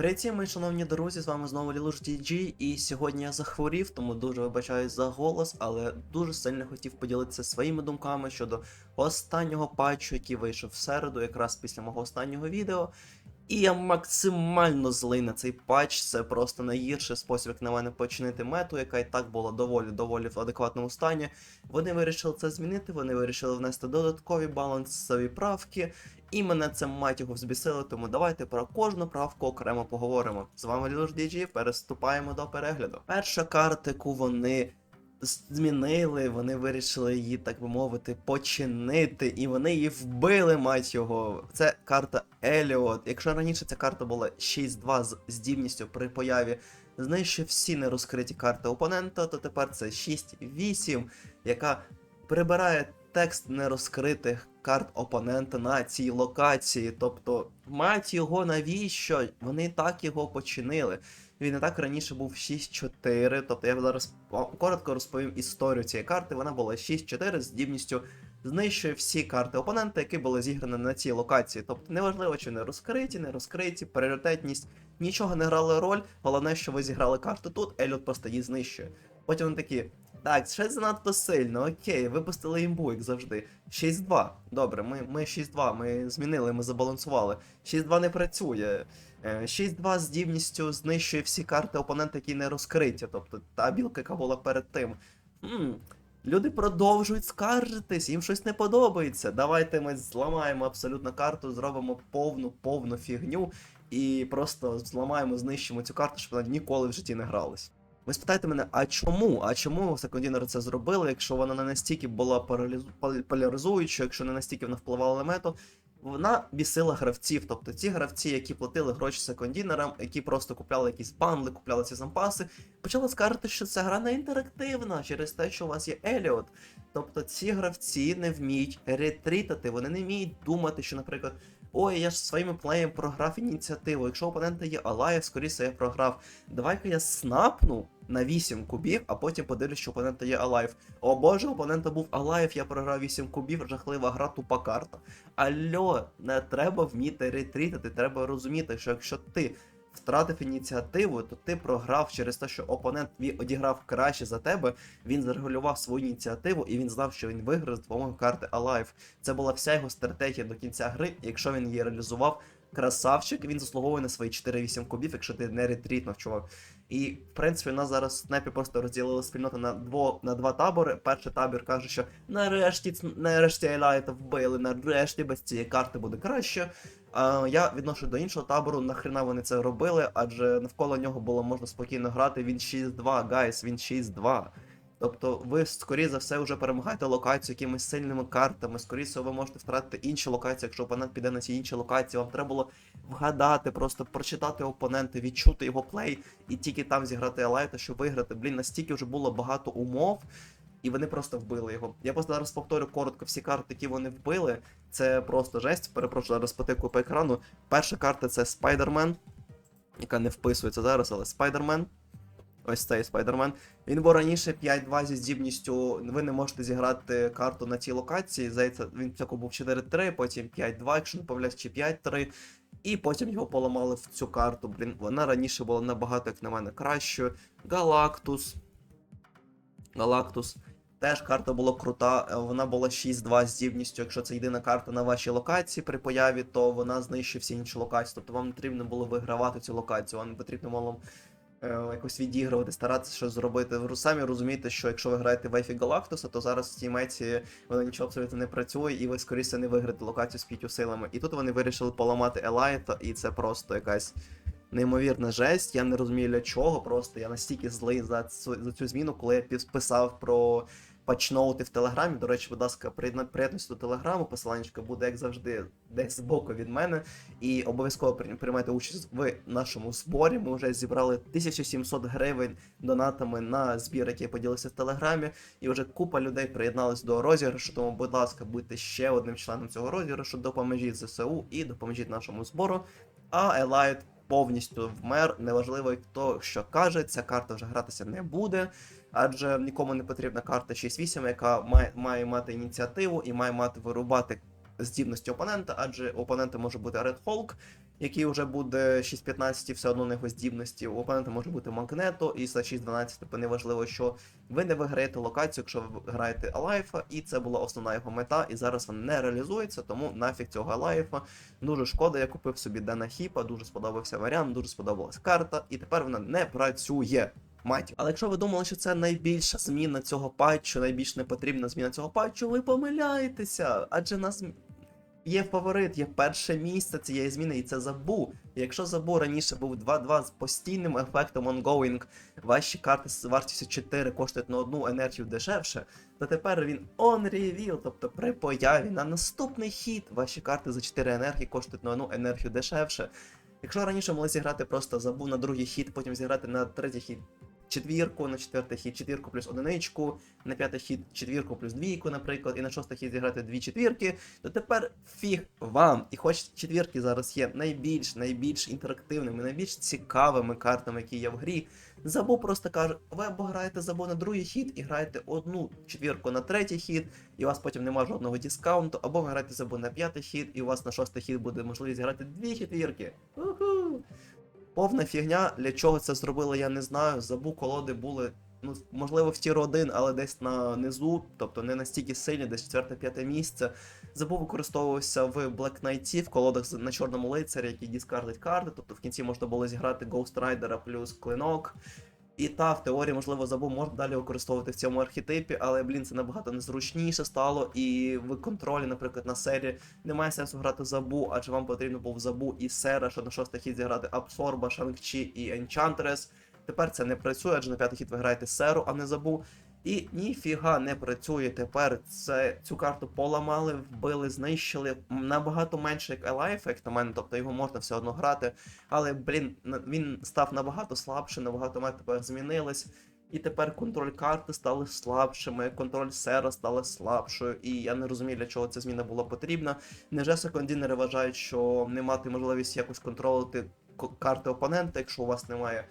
Привіт мої шановні друзі, з вами знову Лілуш Діджі, і сьогодні я захворів, тому дуже вибачаюсь за голос, але дуже сильно хотів поділитися своїми думками щодо останнього патчу, який вийшов в середу, якраз після мого останнього відео. І я максимально злий на цей патч. Це просто найгірший спосіб, як на мене, починити мету, яка і так була доволі доволі в адекватному стані. Вони вирішили це змінити, вони вирішили внести додаткові балансові правки. І мене це мать його взбісило, тому давайте про кожну правку окремо поговоримо. З вами Лілуш DG, переступаємо до перегляду. Перша карта, яку вони змінили, вони вирішили її, так би мовити, починити, і вони її вбили, мать його. Це карта Еліот. Якщо раніше ця карта була 6-2 з здібністю при появі знищує всі нерозкриті карти опонента, то тепер це 6-8, яка прибирає текст нерозкритих карт опонента на цій локації. Тобто, мать його, навіщо? Вони так його починили. Він і так раніше був 6-4. Тобто я зараз коротко розповім історію цієї карти. Вона була 6-4 з здібністю знищує всі карти опонента, які були зіграні на цій локації. Тобто неважливо, чи не розкриті, не розкриті, пріоритетність. Нічого не грало роль. Головне, що ви зіграли карту тут, Еліот просто її знищує. Потім вони такі. Так, щось занадто сильно, окей, випустили імбу, як завжди. 6-2. Добре, ми, ми 6-2, ми змінили, ми забалансували. 6-2 не працює. Е, 6-2 з здібністю знищує всі карти опонента, які не розкриті. Тобто та білка, яка була перед тим. Хм, люди продовжують скаржитись, їм щось не подобається. Давайте ми зламаємо абсолютно карту, зробимо повну, повну фігню і просто зламаємо, знищимо цю карту, щоб вона ніколи в житті не гралась. Ви спитаєте мене, а чому? А чому секондінери це зробили, якщо вона не настільки була поляризуючою, якщо не настільки вона впливала на мету? Вона бісила гравців, тобто ті гравці, які платили гроші секондінерам, які просто купляли якісь банли, купляли ці зампаси, почали скаржити, що ця гра не інтерактивна через те, що у вас є Еліот. Тобто ці гравці не вміють ретрітати, вони не вміють думати, що, наприклад, ой, я ж своїми плеєм програв ініціативу. Якщо опонента є Алаєв, скоріше я програв. Давай-ка я снапну на 8 кубів, а потім подивлюсь, що опонента є Алаєв. О боже, опонента був Алаєв, я програв 8 кубів, жахлива гра, тупа карта. Альо, не треба вміти ретрітити, треба розуміти, що якщо ти втратив ініціативу, то ти програв через те, що опонент одіграв краще за тебе, він зарегулював свою ініціативу і він знав, що він виграє з допомогою карти Alive. Це була вся його стратегія до кінця гри. Якщо він її реалізував, красавчик, він заслуговує на свої 4-8 кубів, якщо ти не ретрітнув, чувак. І в принципі, у нас зараз в снепі просто розділили спільноту на дво на два табори. Перший табір каже, що нарешті нарешті Елайта вбили, нарешті без цієї карти буде краще. Я відношу до іншого табору, нахрена вони це робили, адже навколо нього було можна спокійно грати. Він 6-2, гайс, він 6-2. Тобто ви, скоріше за все, вже перемагаєте локацію якимись сильними картами. Скоріше ви можете втратити інші локації, якщо опонент піде на ці інші локації. Вам треба було вгадати, просто прочитати опонента, відчути його плей і тільки там зіграти Елайта, щоб виграти. Блін, настільки вже було багато умов, і вони просто вбили його. Я просто зараз повторю коротко всі карти, які вони вбили. Це просто жесть. Перепрошую, зараз потикую по екрану. Перша карта це Спайдермен, яка не вписується зараз, але Спайдермен. Ось цей Спайдермен. Він був раніше 5-2 зі здібністю. Ви не можете зіграти карту на цій локації. Здається, він спочатку був 4-3, потім 5-2, якщо не помиляюсь, чи 5-3. І потім його поламали в цю карту. Блін, вона раніше була набагато, як на мене, кращою. Галактус. Галактус. Теж карта була крута, е, вона була 6-2 з здібністю. Якщо це єдина карта на вашій локації при появі, то вона знищує всі інші локації. Тобто вам не потрібно було вигравати цю локацію, вам не потрібно було е, якось відігрувати, старатися щось зробити. Ви самі розумієте, що якщо ви граєте в Ефі Галактуса, то зараз в тіметі воно нічого абсолютно не працює, і ви скоріше не виграєте локацію з п'ятью силами. І тут вони вирішили поламати Елайта, і це просто якась. Неймовірна жесть, я не розумію для чого. Просто я настільки злий за цю, за цю зміну, коли я писав про патчноути в Телеграмі. До речі, будь ласка, приєднуйтесь до Телеграму, посиланнячка буде, як завжди, десь збоку від мене. І обов'язково при- приймайте участь в нашому зборі. Ми вже зібрали 1700 гривень донатами на збір, який поділився в Телеграмі. І вже купа людей приєдналась до розіграшу. Тому, будь ласка, будьте ще одним членом цього розіграшу. Допоможіть ЗСУ і допоможіть нашому збору. А Елайт повністю вмер. Неважливо, хто що каже, ця карта вже гратися не буде. Адже нікому не потрібна карта 6-8, яка має, має мати ініціативу і має мати вирубати здібності опонента, адже опонента може бути Red Hulk, який вже буде 6.15 все одно на його здібності. У опонента може бути магнето, і за 6.12, типу неважливо, що ви не виграєте локацію, якщо ви граєте Алайфа, і це була основна його мета, і зараз вона не реалізується, тому нафіг цього Алайфа. Дуже шкода, я купив собі Дена Хіпа, дуже сподобався варіант, дуже сподобалась карта, і тепер вона не працює. Мать. Але якщо ви думали, що це найбільша зміна цього патчу, найбільш непотрібна зміна цього патчу, ви помиляєтеся. Адже нас є фаворит, є перше місце цієї зміни, і це забу. Якщо забу раніше був 2-2 з постійним ефектом ongoing, ваші карти з вартістю 4 коштують на одну енергію дешевше, то тепер він on reveal, тобто при появі на наступний хід ваші карти за 4 енергії коштують на одну енергію дешевше. Якщо раніше могли зіграти просто забув на другий хід, потім зіграти на третій хід четвірку, на четвертий хід четвірку плюс одиничку, на п'ятий хід четвірку плюс двійку, наприклад, і на шостий хід зіграти дві четвірки, то тепер фіг вам. І хоч четвірки зараз є найбільш найбільш інтерактивними, найбільш цікавими картами, які є в грі. Забу просто каже, ви або граєте забу на другий хід і граєте одну четвірку на третій хід, і у вас потім немає жодного дискаунту, або ви граєте забу на п'ятий хід, і у вас на шостий хід буде можливість грати дві четвірки. Уху! Повна фігня, для чого це зробили, я не знаю. Забу колоди були, ну, можливо, в тір 1, але десь на низу, тобто не настільки сильні, десь 4-5 місце. Забу використовувався в Black Knight в колодах на чорному лицарі, які дискардить карти, тобто в кінці можна було зіграти Ghost Rider плюс клинок. І та, в теорії, можливо, забув можна далі використовувати в цьому архетипі, але, блін, це набагато незручніше стало. І в контролі, наприклад, на сері немає сенсу грати забу, адже вам потрібно був забу і сера, що на шостий хід зіграти Абсорба, Шанг-Чі і Енчантрес. Тепер це не працює, адже на п'ятий хід ви граєте серу, а не забу. І ніфіга не працює тепер. Це цю карту поламали, вбили, знищили. Набагато менше як Alive, як на мене, тобто його можна все одно грати. Але, блін, він став набагато слабше, набагато мет тепер змінились. І тепер контроль карти стали слабшими, контроль сера стала слабшою, і я не розумію, для чого ця зміна була потрібна. Невже секондінери вважають, що не мати можливість якось контролити карти опонента, якщо у вас немає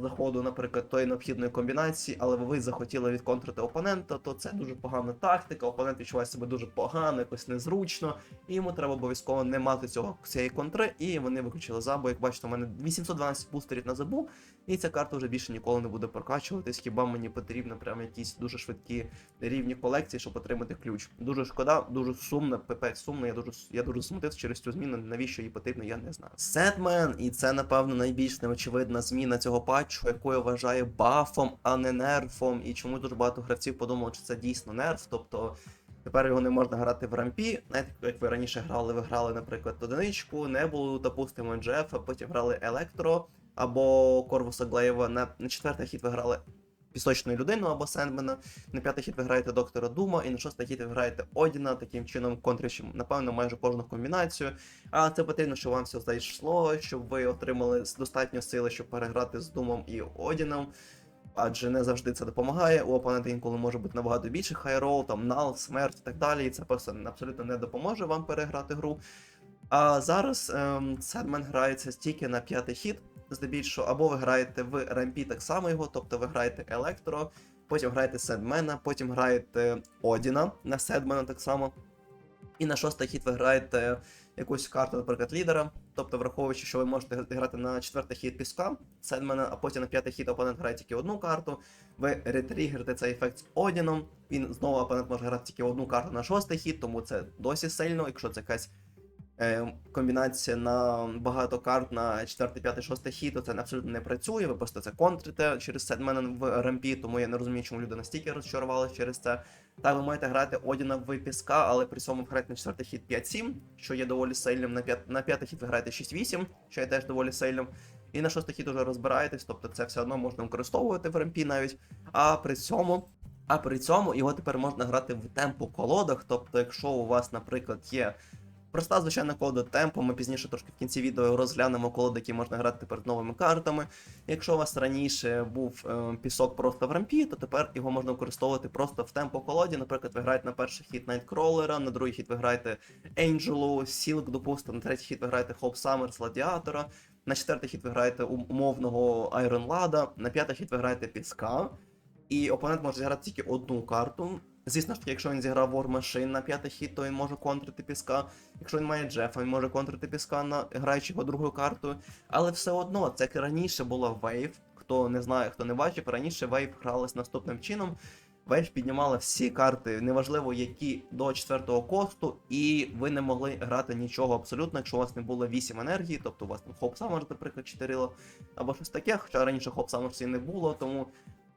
заходу, наприклад, тої необхідної комбінації, але ви захотіли відконтрити опонента, то це дуже погана тактика. Опонент відчуває себе дуже погано, якось незручно, і йому треба обов'язково не мати цього цієї контри, і вони виключили забу. Як бачите, у мене 812 бустерів на забу, і ця карта вже більше ніколи не буде прокачуватись. Хіба мені потрібно прямо якісь дуже швидкі рівні колекції, щоб отримати ключ. Дуже шкода, дуже сумно, пипець сумно. Я дуже я дуже смутився через цю зміну. Навіщо їй потрібно, я не знаю. Сетмен, і це напевно найбільш неочевидна зміна цього патчу, яку я вважаю бафом, а не нерфом. І чому дуже багато гравців подумали, що це дійсно нерф. Тобто тепер його не можна грати в рампі. Знаєте, як ви раніше грали, ви грали, наприклад, одиничку, Небулу, допустимо, Джефа, потім грали Електро або Корвуса Глейва. На, на четвертий хід ви грали пісочну людину або Сендмена. На п'ятий хід ви граєте доктора Дума, і на шостий хід ви граєте Одіна, таким чином контрячи, напевно, майже кожну комбінацію. Але це потрібно, щоб вам все зайшло, щоб ви отримали достатньо сили, щоб переграти з Думом і Одіном. Адже не завжди це допомагає. У опонента інколи може бути набагато більше хайрол, там нал, смерть і так далі. І це просто абсолютно не допоможе вам переграти гру. А зараз ем, Sedman грається тільки на п'ятий хід, здебільшого, або ви граєте в рампі так само його, тобто ви граєте Електро, потім граєте Седмена, потім граєте Одіна на Седмена так само. І на шостий хід ви граєте якусь карту, наприклад, лідера. Тобто, враховуючи, що ви можете грати на четвертий хід піска, Седмена, а потім на п'ятий хід опонент грає тільки одну карту. Ви ретригерите цей ефект з Одіном. Він знову опонент може грати тільки одну карту на шостий хід, тому це досі сильно, якщо це якась комбінація на багато карт на 4, 5, 6 хід, то це абсолютно не працює. Ви просто це контрите через Седмена в рампі, тому я не розумію, чому люди настільки розчарувалися через це. Та ви маєте грати Одіна в піска, але при цьому граєте на 4 хід 5-7, що є доволі сильним. На 5, на 5 хід ви граєте 6-8, що є теж доволі сильним. І на 6 хід уже розбираєтесь, тобто це все одно можна використовувати в рампі навіть. А при цьому. А при цьому його тепер можна грати в темпо колодах. Тобто, якщо у вас, наприклад, є проста звичайна колода темпо, ми пізніше трошки в кінці відео розглянемо колоди, які можна грати з новими картами. Якщо у вас раніше був е, пісок просто в рампі, то тепер його можна використовувати просто в темпо колоді. Наприклад, ви граєте на перший хід Найткролера, на другий хід ви граєте Angelo, Сілк, допустимо, на третій хід ви граєте Хоп Саммерс, Ладіатора. На четвертий хід ви граєте умовного Айрон Лада, на п'ятий хід ви граєте Піска. І опонент може зіграти тільки одну карту. Звісно ж таки, якщо він зіграв War Machine на п'ятий хід, то він може контрити піска. Якщо він має Джефа, він може контрити піска на граючи його другою картою. Але все одно, це як раніше була Wave. Хто не знає, хто не бачив, раніше Wave гралась наступним чином. Вейв піднімала всі карти, неважливо які до четвертого косту, і ви не могли грати нічого абсолютно, якщо у вас не було 8 енергії, тобто у вас там Хоп Саммер, наприклад, 4 або щось таке, хоча раніше Хоп Саммерс і не було, тому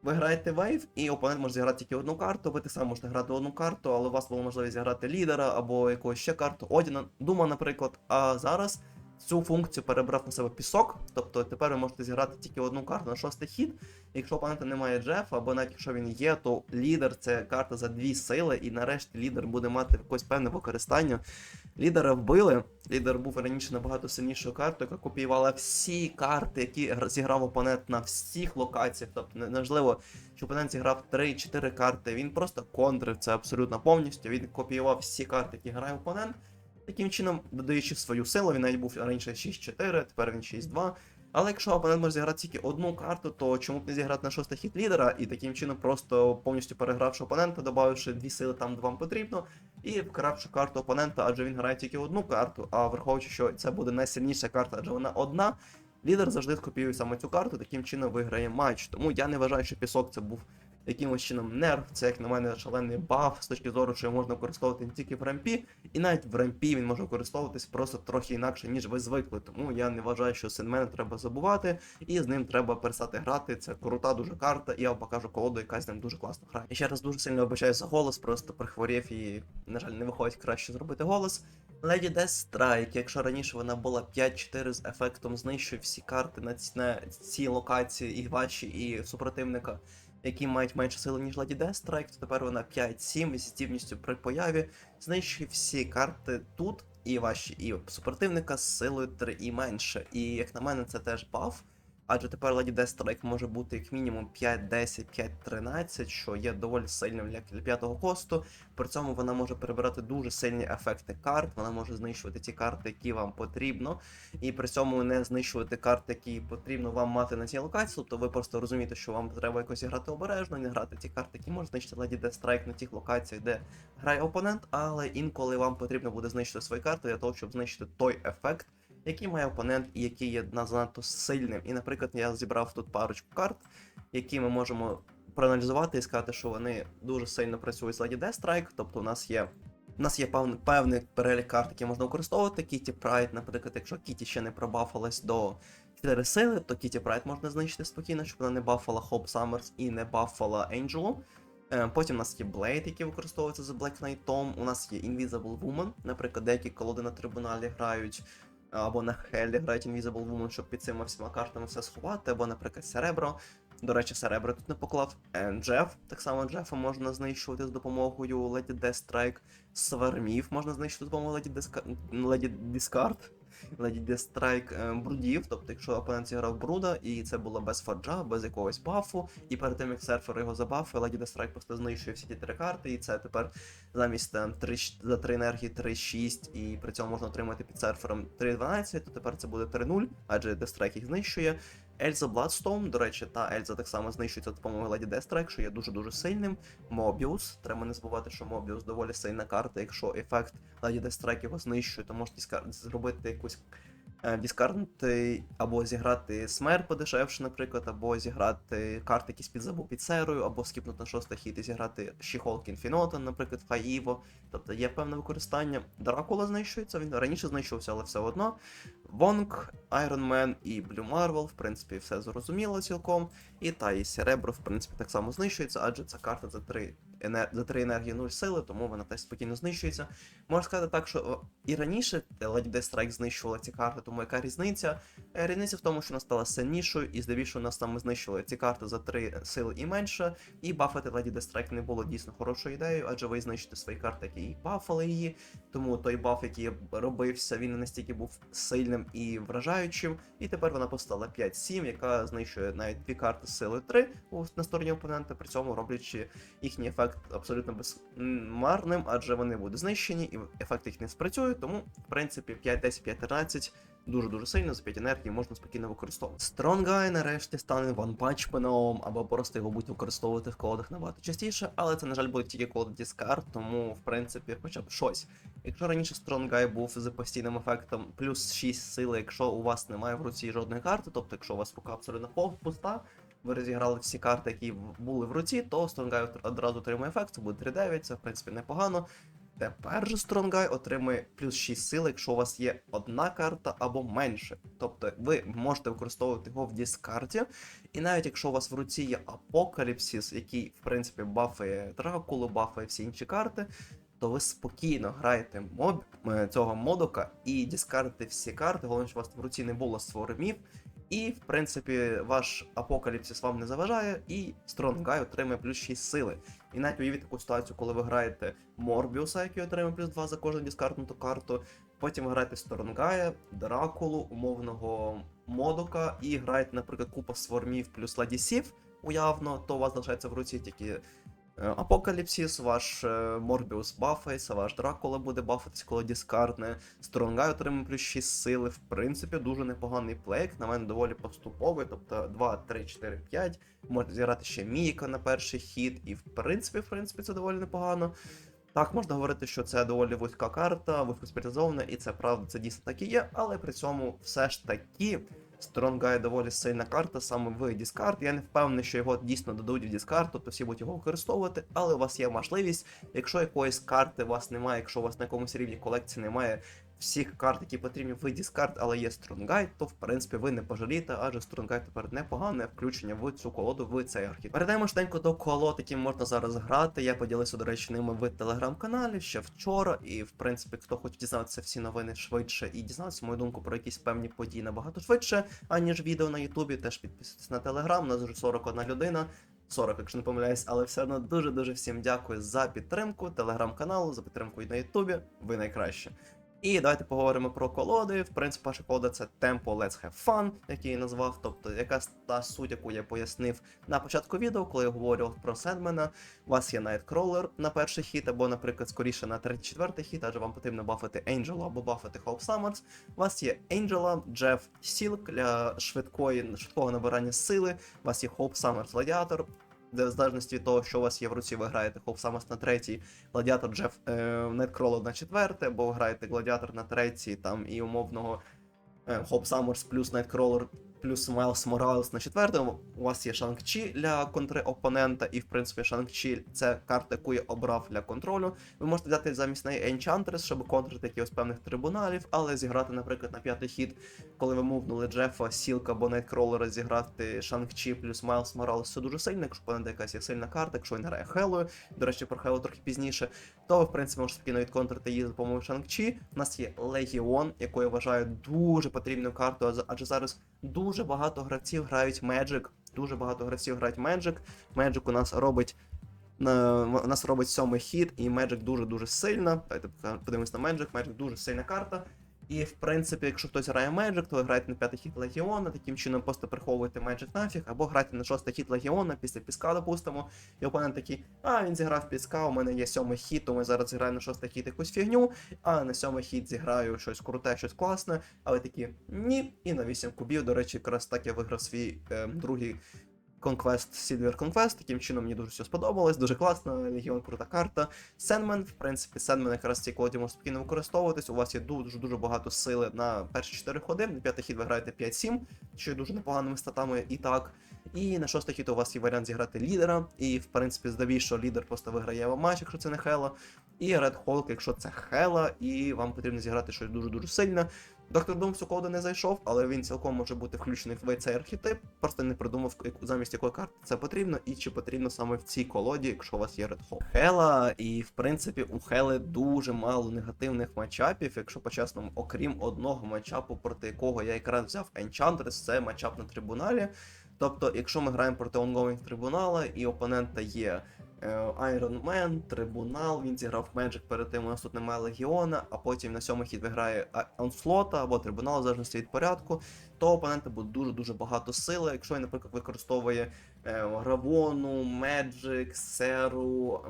ви граєте вейв, і опонент може зіграти тільки одну карту, ви так само можете грати одну карту, але у вас була можливість зіграти лідера або якогось ще карту, Одіна, Дума, наприклад. А зараз цю функцію перебрав на себе пісок, тобто тепер ви можете зіграти тільки одну карту на шостий хід. Якщо опонента немає Джефа, або навіть якщо він є, то лідер це карта за дві сили, і нарешті лідер буде мати якось певне використання. Лідера вбили. Лідер був раніше набагато сильнішою картою, яка копіювала всі карти, які зіграв опонент на всіх локаціях. Тобто неважливо, що опонент зіграв 3-4 карти. Він просто контрив це абсолютно повністю. Він копіював всі карти, які грає опонент. Таким чином, додаючи свою силу, він навіть був раніше 6-4, тепер він 6-2. Але якщо опонент може зіграти тільки одну карту, то чому б не зіграти на шостий хід лідера і таким чином просто повністю перегравши опонента, додавши дві сили там, де вам потрібно, і вкравши карту опонента, адже він грає тільки одну карту, а враховуючи, що це буде найсильніша карта, адже вона одна, лідер завжди скопіює саме цю карту, таким чином виграє матч. Тому я не вважаю, що пісок це був якимось чином нерв, це як на мене шалений баф з точки зору, що його можна використовувати не тільки в ремпі, і навіть в ремпі він може використовуватись просто трохи інакше, ніж ви звикли. Тому я не вважаю, що Сенмена треба забувати, і з ним треба перестати грати. Це крута дуже карта, і я вам покажу колоду, яка з ним дуже класно грає. І ще раз дуже сильно вибачаю за голос, просто прихворів і, на жаль, не виходить краще зробити голос. Леді Death Strike, якщо раніше вона була 5-4 з ефектом, знищує всі карти на цій локації, і ваші, і супротивника, які мають менше сили, ніж Lady Дестрайк, то тепер вона 5-7 з здібністю при появі, знищує всі карти тут, і ваші, і супротивника з силою 3 і менше. І як на мене, це теж баф. Адже тепер Death Strike може бути як мінімум 5-10, 5-13, що є доволі сильним для п'ятого косту. При цьому вона може перебирати дуже сильні ефекти карт, вона може знищувати ті карти, які вам потрібно, і при цьому не знищувати карти, які потрібно вам мати на цій локації. Тобто ви просто розумієте, що вам треба якось грати обережно, не грати ті карти, які можуть знищити Death Strike на тих локаціях, де грає опонент, але інколи вам потрібно буде знищити свої карти для того, щоб знищити той ефект. Який має опонент і який є занадто сильним. І, наприклад, я зібрав тут парочку карт, які ми можемо проаналізувати і сказати, що вони дуже сильно працюють з Lady Death Strike. Тобто у нас є. У нас є певний, певний перелік карт, які можна використовувати. Kitty Pride, наприклад, якщо Kitty ще не пробафалась до 4 сили, то Kitty Pride можна знищити спокійно, щоб вона не бафала Hope Summers і не бафала Angel. Е, Потім у нас є Blade, який використовується за Black Knight. У нас є Invisible Woman. Наприклад, деякі колоди на трибуналі грають або на Хеллі грають Invisible Woman, щоб під цими всіма картами все сховати, або, наприклад, Серебро. До речі, Серебро тут не поклав. Е, Джеф, так само Джефа можна знищувати з допомогою Lady Death Strike. Свармів можна знищити з допомогою Lady Discard. Lady Дестрайк е, брудів, тобто якщо опонент зіграв бруда, і це було без фаджа, без якогось бафу, і перед тим як серфер його забафив, леді Strike просто знищує всі ті три карти, і це тепер замість там 3, за 3 енергії 3-6, і при цьому можна отримати під серфером 3-12, то тепер це буде 3-0, адже Дестрайк їх знищує. Ельза Bloodstone, до речі, та Ельза так само знищується за допомогою Lady Дестра, Strike, що є дуже-дуже сильним. Мобіус. Треба не забувати, що Мобіус доволі сильна карта. Якщо ефект Леді Death його знищує, то можна зробити якусь е, або зіграти смерть подешевше, наприклад, або зіграти карти якісь під забу під серою, або скіпнути на шостий хід і зіграти She-Hulk Infinite, наприклад, Хаїво. Тобто є певне використання. Дракула знищується, він раніше знищувався, але все одно. Вонг, Iron Man і Blue Marvel, в принципі, все зрозуміло цілком. І та і Серебро, в принципі, так само знищується, адже це карта за 3, енер... за 3 енергії 0 сили, тому вона теж спокійно знищується. Можна сказати так, що і раніше Death Strike знищувала ці карти, тому яка різниця? Е, Різниця в тому, що вона стала сильнішою, і здебільшого нас саме знищували ці карти за 3 сили і менше. І бафати Death Strike не було дійсно хорошою ідеєю, адже ви знищите свої карти, які і бафали її. Тому той баф, який робився, він настільки був сильним і вражаючим. І тепер вона постала 5-7, яка знищує навіть дві карти сили 3 на стороні опонента, при цьому роблячи їхній ефект абсолютно безмарним, адже вони будуть знищені, і ефект їх не спрацює. Тому, в принципі, 5-10, 5-13 дуже-дуже сильно, за 5 енергії можна спокійно використовувати. Стронгай нарешті стане ванпанчменом, або просто його будуть використовувати в колодах набагато частіше, але це, на жаль, буде тільки колоди Discard, тому в принципі хоча б щось. Якщо раніше Стронгай був з постійним ефектом плюс 6 сили, якщо у вас немає в руці жодної карти, тобто якщо у вас рука абсолютно пуста, ви розіграли всі карти, які були в руці, то Стронгай одразу отримує ефект, це буде 3-9, це в принципі непогано. Тепер же Стронгай отримує плюс 6 сил, якщо у вас є одна карта або менше. Тобто ви можете використовувати його в дискарді, і навіть якщо у вас в руці є Апокаліпсис, який, в принципі, бафає Дракулу, бафає всі інші карти, то ви спокійно граєте моб е, цього модука і дискардите всі карти. Головне, щоб у вас в руці не було своремів. І, в принципі, ваш апокаліпсис вам не заважає, і Стронгай отримує плюс 6 сили. І навіть уявіть таку ситуацію, коли ви граєте Морбіуса, який отримує плюс 2 за кожну дискарднуту карту. Потім ви граєте Стронгая, Дракулу, умовного модука, і граєте, наприклад, купа свормів плюс ладісів, уявно, то у вас залишається в руці тільки е, Апокаліпсис, ваш е, Морбіус бафається, ваш Дракула буде бафатися, коли дискардне. Стронгай отримує плюс 6 сили. В принципі, дуже непоганий плейк. На мене доволі поступовий, тобто 2, 3, 4, 5. Можна зіграти ще Міка на перший хід, і в принципі, в принципі, це доволі непогано. Так, можна говорити, що це доволі вузька карта, вузькоспеціалізована, і це правда, це дійсно так і є, але при цьому все ж таки Стронгай доволі сильна карта саме в Discard. Я не впевнений, що його дійсно дадуть в Discard, тобто всі будуть його використовувати, але у вас є можливість, якщо якоїсь карти у вас немає, якщо у вас на якомусь рівні колекції немає всіх карт, які потрібні в Discard, але є Стронгай, то в принципі ви не пожалієте, адже Стронгай тепер непогане включення в цю колоду в цей архів. Перейдемо швиденько до колод, які можна зараз грати. Я поділився, до речі, ними в телеграм-каналі ще вчора. І в принципі, хто хоче дізнатися всі новини швидше і дізнатися мою думку про якісь певні події набагато швидше, аніж відео на Ютубі, теж підписуйтесь на телеграм. У нас вже 41 людина. 40, якщо не помиляюсь, але все одно дуже дуже всім дякую за підтримку телеграм-каналу, за підтримку і на Ютубі. Ви найкраще. І давайте поговоримо про колоди. В принципі, перша колода це Tempo Let's Have Fun, який я назвав. Тобто, якась та суть, яку я пояснив на початку відео, коли я говорив про Сендмена. У вас є Nightcrawler на перший хід, або, наприклад, скоріше на третій-четвертий хід, адже вам потрібно бафити Angela або бафити Hope Summers. У вас є Angela, Jeff Silk для швидкої, швидкого набирання сили. У вас є Hope Summers Gladiator, де в залежності від того, що у вас є в руці, ви граєте Хоп Summers на третій, Гладіатор Джеф е, на четверте, або ви граєте Гладіатор на третій, там і умовного Хоп Hope Summers плюс Nightcrawler плюс Майлз Моралес на четвертому. У вас є Шанг-Чі для контри опонента, і в принципі Шанг-Чі це карта, яку я обрав для контролю. Ви можете взяти замість неї Enchantress, щоб контрити якихось певних трибуналів, але зіграти, наприклад, на п'ятий хід, коли ви мувнули Джефа, Сілка або Найткролера, зіграти Шанг-Чі плюс Майлз Моралес, це дуже сильно, якщо опонента якась є сильна карта, якщо він грає Хелою, до речі, про Хелу трохи пізніше, то ви, в принципі, можете спокійно відконтрити її за допомогою Шанг-Чі. У нас є Легіон, яку я вважаю дуже потрібною картою, адже- адже зараз дуже багато гравців грають Magic, дуже багато гравців грають Magic. Magic у нас робить у нас робить сьомий хід, і Magic дуже-дуже сильна. Давайте подивимось на Magic. Magic дуже сильна карта. І в принципі, якщо хтось грає Magic, то ви на п'ятий хід Легіона, таким чином просто приховуєте Magic нафіг, або граєте на шостий хід Легіона після піска, допустимо. І опонент такий, а він зіграв піска, у мене є сьомий хід, тому я зараз зіграю на шостий хід якусь фігню, а на сьомий хід зіграю щось круте, щось класне. А ви такі ні, і на 8 кубів. До речі, якраз так я виграв свій е, другий Conquest, Silver Conquest. Таким чином мені дуже все сподобалось, дуже класно, Легіон крута карта. Сенмен, в принципі, Сенмен якраз в цій колоді може спокійно використовуватись. У вас є дуже дуже багато сили на перші 4 ходи. На п'ятий хід ви граєте 5-7, що є дуже непоганими статами і так. І на шостий хід у вас є варіант зіграти лідера. І, в принципі, здаві, лідер просто виграє вам матч, якщо це не Хела. І Red Hulk, якщо це Хела, і вам потрібно зіграти щось дуже-дуже сильне. Доктор Дум в цю колоду не зайшов, але він цілком може бути включений в цей архетип. Просто не придумав, замість якої карти це потрібно, і чи потрібно саме в цій колоді, якщо у вас є Hawk. Хела, і в принципі у Хели дуже мало негативних матчапів, якщо по-чесному, окрім одного матчапу, проти якого я якраз взяв Enchantress, це матчап на трибуналі. Тобто, якщо ми граємо проти онгоїнг трибунала і опонента є Iron Man, трибунал, він зіграв Magic перед тим, у нас тут немає Легіона, а потім на сьомий хід виграє Онслота або трибунал, в залежності від порядку, то опонента буде дуже-дуже багато сили. Якщо він, наприклад, використовує е, Гравону, Magic, Серу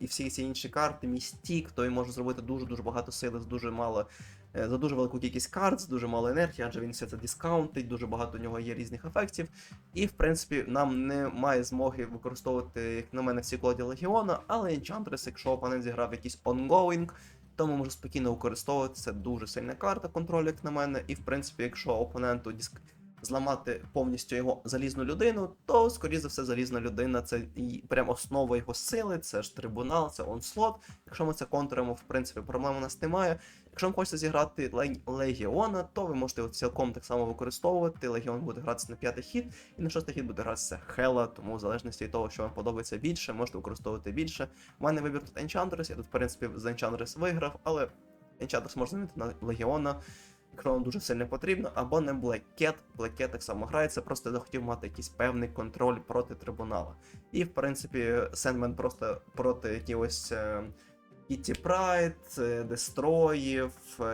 і всі ці інші карти, Містік, то він може зробити дуже-дуже багато сили з дуже мало е, за дуже велику кількість карт, з дуже мало енергії, адже він все це дискаунтить, дуже багато у нього є різних ефектів. І в принципі нам немає змоги використовувати, як на мене, всі колоді Легіона, але Enchantress, якщо опонент зіграв якийсь ongoing, тому може спокійно використовувати це дуже сильна карта контролю, як на мене. І в принципі, якщо опоненту диск зламати повністю його залізну людину, то скоріше за все залізна людина це і прям основа його сили, це ж трибунал, це онслот. Якщо ми це контримо, в принципі, проблем у нас немає. Якщо вам хочеться зіграти Легіона, то ви можете його цілком так само використовувати. Легіон буде гратися на п'ятий хід, і на шостий хід буде гратися Хела, тому в залежності від того, що вам подобається більше, можете використовувати більше. У мене вибір тут Enchantress, я тут, в принципі, за Enchantress виграв, але Enchantress можна змінити на Легіона, якщо вам дуже сильно потрібно, або не. Black Cat так само грається, просто захотів мати якийсь певний контроль проти трибунала. І, в принципі, Сендмен просто проти якихось. Кітті Прайд, Дестроїв,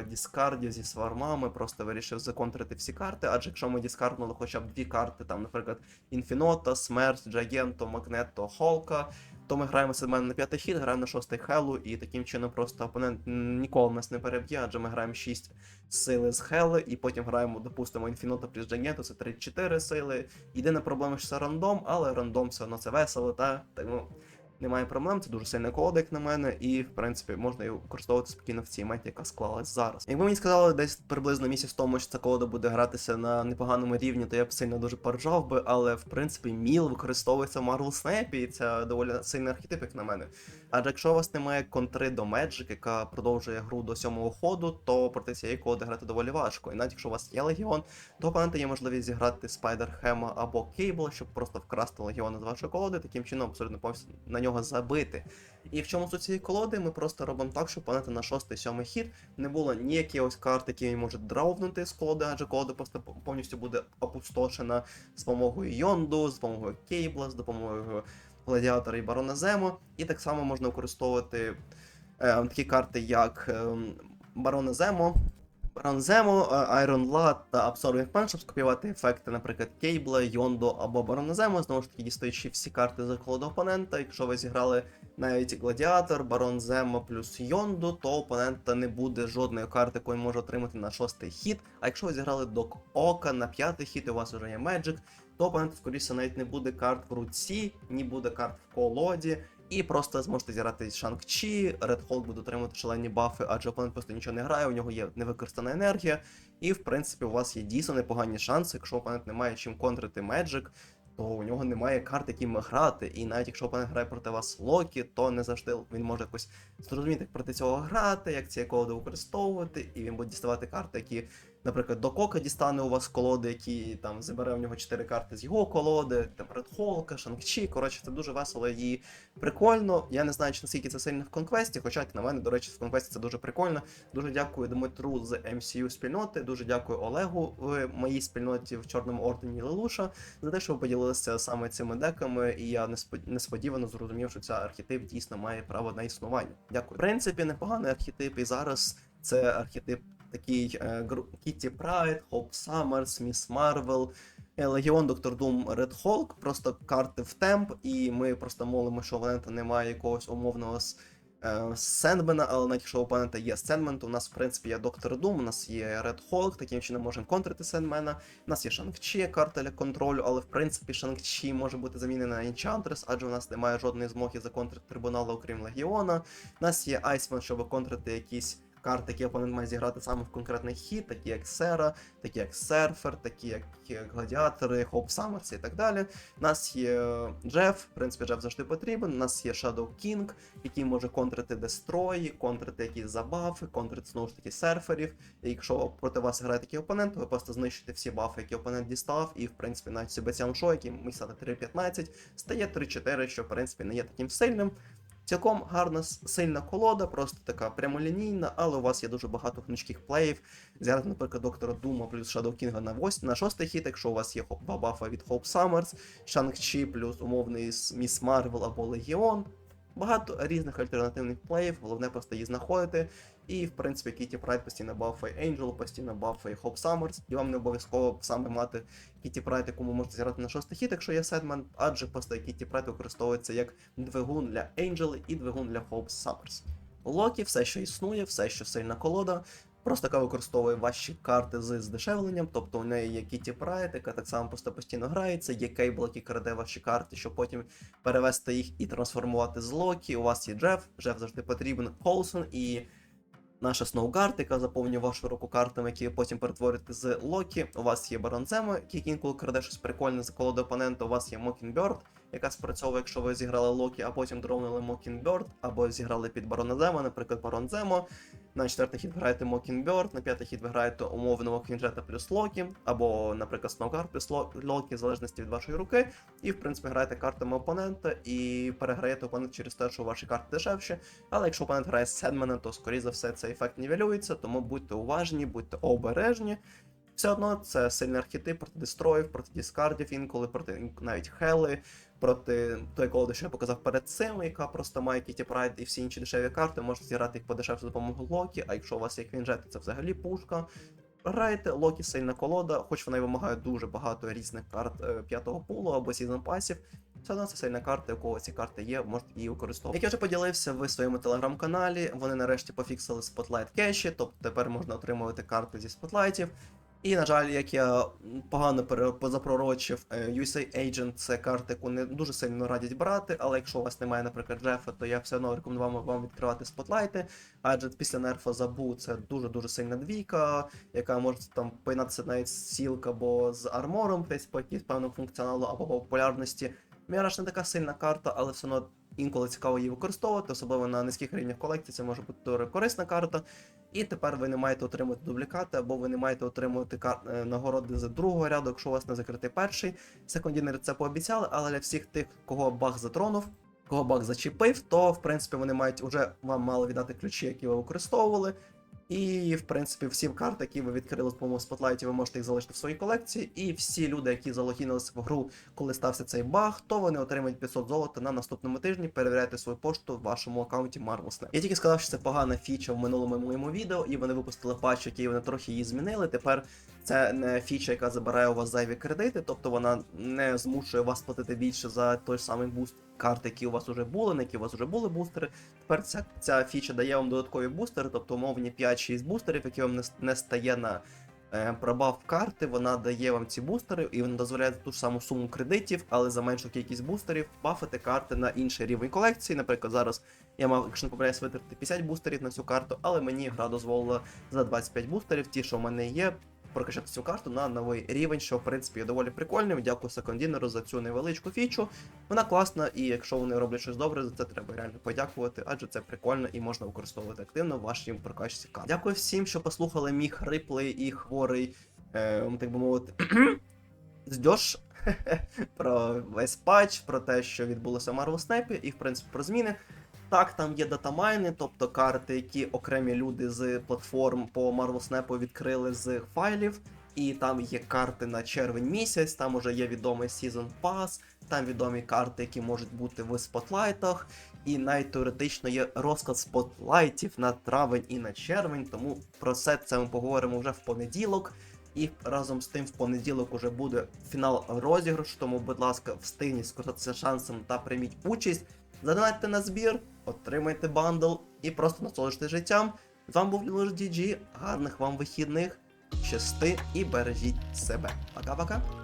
Діскардів зі свармами, просто вирішив законтрити всі карти, адже якщо ми діскарднули хоча б дві карти, там, наприклад, Інфінота, Смерть, Джагенто, Магнето, Холка, то ми граємо Седмен на п'ятий хід, граємо на шостий Хелу, і таким чином просто опонент ніколи нас не переб'є, адже ми граємо 6 сили з Хели, і потім граємо, допустимо, Інфінота плюс Джагенто, це 3-4 сили. Єдина проблема, що це рандом, але рандом все одно це весело, та ну, немає проблем, це дуже сильний колода, як на мене, і в принципі можна його використовувати спокійно в цій меті, яка склалась зараз. Якби мені сказали десь приблизно місяць тому, що ця колода буде гратися на непоганому рівні, то я б сильно дуже поржав би, але в принципі міл використовується в Marvel Snap, і це доволі сильний архетип, як на мене. Адже якщо у вас немає контри до Magic, яка продовжує гру до сьомого ходу, то проти цієї колоди грати доволі важко. І навіть якщо у вас є легіон, то опонента є можливість зіграти Спайдер Хема або Кейбла, щоб просто вкрасти легіона з вашої колоди, таким чином абсолютно повністю на нього забити. І в чому суть цієї колоди? Ми просто робимо так, щоб опонента на шостий сьомий хід не було ніяких ось карт, які він може драувнути з колоди, адже колода просто повністю буде опустошена з допомогою Йонду, з допомогою Кейбла, з допомогою Гладіатора і Барона Земо. І так само можна використовувати е, такі карти, як е, Барона Земо, Барон Земо, е, та Absorbing Pen, щоб скопіювати ефекти, наприклад, Кейбла, Йондо або Барона Земо, знову ж таки дістаючи всі карти за колоду опонента. Якщо ви зіграли навіть Гладіатор, Барон Земо плюс Йонду, то опонента не буде жодної карти, яку він може отримати на шостий хід. А якщо ви зіграли Док Ока на п'ятий хід, і у вас вже є Magic, то опонент, скоріше, навіть не буде карт в руці, ні буде карт в колоді. І просто зможете зіграти Шанг Чі, Red Hulk буде отримувати шалені бафи, адже опонент просто нічого не грає, у нього є невикористана енергія. І в принципі у вас є дійсно непогані шанси, якщо опонент не має чим контрити Magic, то у нього немає карт, якими грати. І навіть якщо опонент грає проти вас Локі, то не завжди він може якось зрозуміти, як проти цього грати, як ці колоди використовувати, і він буде діставати карти, які, наприклад, до Кока дістане у вас колоди, які там забере у нього 4 карти з його колоди, там Ред Холка, Шанг-Чі. Коротше, це дуже весело і прикольно. Я не знаю, чи наскільки це сильно в конквесті, хоча, як на мене, до речі, в конквесті це дуже прикольно. Дуже дякую Дмитру з MCU спільноти, дуже дякую Олегу в моїй спільноті в Чорному Ордені Лелуша за те, що ви поділилися саме цими деками, і я неспо- несподівано зрозумів, що ця архетип дійсно має право на існування. Дякую. В принципі, непоганий архетип, і зараз це архетип такий е, Кітті Прайд, Хоп Саммерс, Міс Марвел. е, Легіон, Доктор Дум, Ред Холк, просто карти в темп, і ми просто молимо, що опонента немає якогось умовного е, Сендмена, але навіть якщо опонента є Сендмен, то у нас, в принципі, є Доктор Дум, у нас є Ред Холк, таким чином можемо контрити Сендмена. У нас є Шанг-Чі, карта для контролю, але в принципі Шанг-Чі може бути замінена на Enchantress, адже у нас немає жодної змоги законтрити трибунала, окрім Легіона. У нас є Айсман, щоб контрити якісь карти, які опонент має зіграти саме в конкретний хід, такі як Сера, такі як Серфер, такі як Гладіатори, Хоп Саммерс і так далі. У нас є Джеф, в принципі, Джеф завжди потрібен. У нас є Shadow King, який може контрити дестрої, контрити якісь забафи, контрити знову ж таки серферів. І якщо проти вас грає такий опонент, то ви просто знищите всі бафи, які опонент дістав, і в принципі навіть Себастьян Шо, який міг стати 3.15, стає 3-4, що в принципі не є таким сильним. Цілком гарна сильна колода, просто така прямолінійна, але у вас є дуже багато гнучких плеїв. Взяти, наприклад, доктора Дума плюс Shadow Кінга на 8, на шостий хід, якщо у вас є Бабафа від Hope Summers, Шанг-Чі плюс умовний Міс Марвел або Легіон. Багато різних альтернативних плеїв, головне просто її знаходити. І, в принципі, Кіті Прайд постійно бафає Angel, постійно бафає Hope Summers, і вам не обов'язково саме мати Кіті Прайд, ви можете зіграти на шостий хід, якщо є Седман, адже просто Кіті Прайд використовується як двигун для Angel і двигун для Hope Summers. Локі, все, що існує, все, що сильна колода. Просто яка використовує ваші карти з здешевленням, тобто у неї є Kitty Pride, яка так само просто постійно грається, є кейбл, який краде ваші карти, щоб потім перевести їх і трансформувати з Локі. У вас є Джеф, Джеф завжди потрібен, Холсон і наша Сноугард, яка заповнює вашу руку картами, які ви потім перетворите з Локі. У вас є Барон Зема, який інколи краде щось прикольне за колоду опонента. У вас є Mockingbird, яка спрацьовує, якщо ви зіграли Локі, а потім дровнули Mockingbird, або зіграли під Барона Зема, наприклад, Барон Земо. На четвертий хід ви граєте Mockingbird, на п'ятий хід ви граєте умовного Квінджета плюс Локі, або, наприклад, Сноугард плюс Ло- Локі, в залежності від вашої руки. І, в принципі, граєте картами опонента і переграєте опонента через те, що ваші карти дешевші. Але якщо опонент грає Седмена, то скоріше за все цей ефект нівелюється, тому будьте уважні, будьте обережні. Все одно це сильний архетип проти дестроїв, проти дискардів інколи, проти навіть Хели, проти той що я показав перед цим, яка просто має Kitty Pride і всі інші дешеві карти, можете зіграти їх подешевше за допомогою Локі, а якщо у вас є Квінджет, це взагалі пушка. Граєте, Локі сильна колода, хоч вона й вимагає дуже багато різних карт е, п'ятого пулу або сізон пасів. Все одно це сильна карта, у кого ці карти є, можете її використовувати. Як я вже поділився в своєму телеграм-каналі, вони нарешті пофіксили Spotlight кеші, тобто тепер можна отримувати карти зі спотлайтів. І, на жаль, як я погано позапророчив, е, USA Agent це карта, яку не дуже сильно радять брати, але якщо у вас немає, наприклад, Джефа, то я все одно рекомендував вам відкривати спотлайти, адже після нерфа забу це дуже-дуже сильна двійка, яка може там поєднатися навіть з сілка або з армором, десь по якійсь певному функціоналу або по популярності. Міраж не така сильна карта, але все одно інколи цікаво її використовувати, особливо на низьких рівнях колекції, це може бути корисна карта. І тепер ви не маєте отримувати дублікати, або ви не маєте отримувати кар... е, нагороди за другого ряду, якщо у вас не закритий перший. Секундінери це пообіцяли, але для всіх тих, кого баг затронув, кого баг зачепив, то в принципі вони мають уже вам мало віддати ключі, які ви використовували. І, в принципі, всі карти, які ви відкрили з допомогою спотлайті, ви можете їх залишити в своїй колекції. І всі люди, які залогінилися в гру, коли стався цей баг, то вони отримають 500 золота на наступному тижні. Перевіряйте свою пошту в вашому аккаунті Marvel Я тільки сказав, що це погана фіча в минулому моєму відео, і вони випустили патч, який вони трохи її змінили. Тепер це не фіча, яка забирає у вас зайві кредити, тобто вона не змушує вас платити більше за той самий буст карт, які у вас вже були, на які у вас вже були бустери. Тепер ця, ця фіча дає вам додаткові бустери, тобто умовні 5-6 бустерів, які вам не, не стає на е, пробав карти, вона дає вам ці бустери, і вона дозволяє ту ж саму суму кредитів, але за меншу кількість бустерів бафити карти на інший рівень колекції. Наприклад, зараз я мав, якщо не помиляюсь, витратити 50 бустерів на цю карту, але мені гра дозволила за 25 бустерів, ті, що в мене є, прокачати цю карту на новий рівень, що в принципі є доволі прикольним. Дякую секондінеру за цю невеличку фічу. Вона класна, і якщо вони роблять щось добре, за це треба реально подякувати, адже це прикольно і можна використовувати активно в вашій прокачці карт. Дякую всім, що послухали мій хриплий і хворий, е, так би мовити, здьош про весь патч, про те, що відбулося в Marvel Snap, і в принципі про зміни. Так, там є датамайни, тобто карти, які окремі люди з платформ по Marvel Snap відкрили з файлів. І там є карти на червень місяць, там уже є відомий Season Pass, там відомі карти, які можуть бути в спотлайтах. І навіть теоретично є розклад спотлайтів на травень і на червень, тому про все це ми поговоримо вже в понеділок. І разом з тим в понеділок уже буде фінал розіграшу, тому, будь ласка, встигніть скористатися шансом та прийміть участь. Задонатьте на збір, отримайте бандл і просто насолоджуйтесь життям. З вами був Лілож DG, гарних вам вихідних, щасти і бережіть себе. Пока-пока.